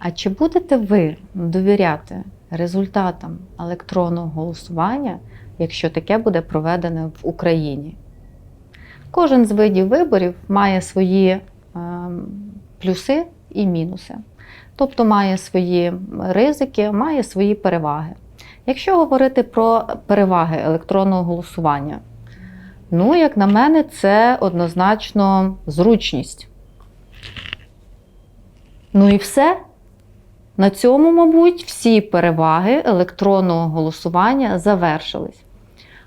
А чи будете ви довіряти результатам електронного голосування, якщо таке буде проведене в Україні? Кожен з видів виборів має свої ем, плюси і мінуси. Тобто має свої ризики, має свої переваги. Якщо говорити про переваги електронного голосування, ну, як на мене, це однозначно зручність. Ну і все. На цьому, мабуть, всі переваги електронного голосування завершились.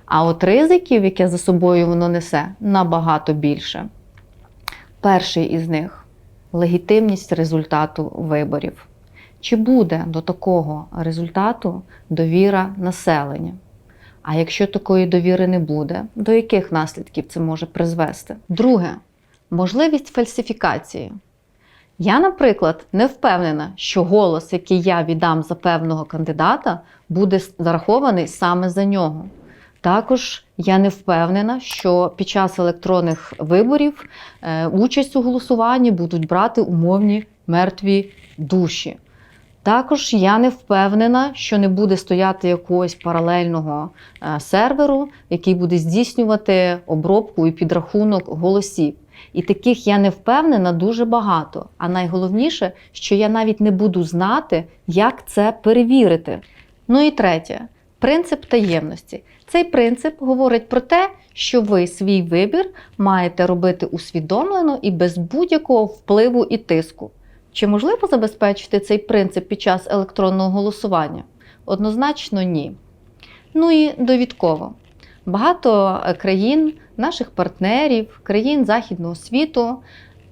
А от ризиків, яке за собою воно несе, набагато більше. Перший із них легітимність результату виборів. Чи буде до такого результату довіра населення? А якщо такої довіри не буде, до яких наслідків це може призвести? Друге можливість фальсифікації. Я, наприклад, не впевнена, що голос, який я віддам за певного кандидата, буде зарахований саме за нього. Також я не впевнена, що під час електронних виборів е, участь у голосуванні будуть брати умовні мертві душі. Також я не впевнена, що не буде стояти якогось паралельного е, серверу, який буде здійснювати обробку і підрахунок голосів. І таких я не впевнена дуже багато. А найголовніше, що я навіть не буду знати, як це перевірити. Ну і третє принцип таємності. Цей принцип говорить про те, що ви свій вибір маєте робити усвідомлено і без будь-якого впливу і тиску. Чи можливо забезпечити цей принцип під час електронного голосування? Однозначно ні. Ну і довідково. Багато е, країн, наших партнерів, країн Західного світу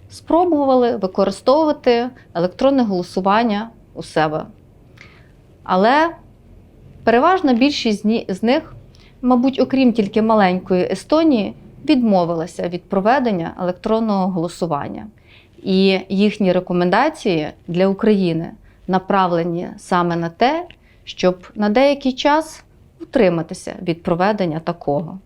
спробували використовувати електронне голосування у себе. Але переважна більшість з них, мабуть, окрім тільки маленької Естонії, відмовилася від проведення електронного голосування. І їхні рекомендації для України направлені саме на те, щоб на деякий час утриматися від проведення такого.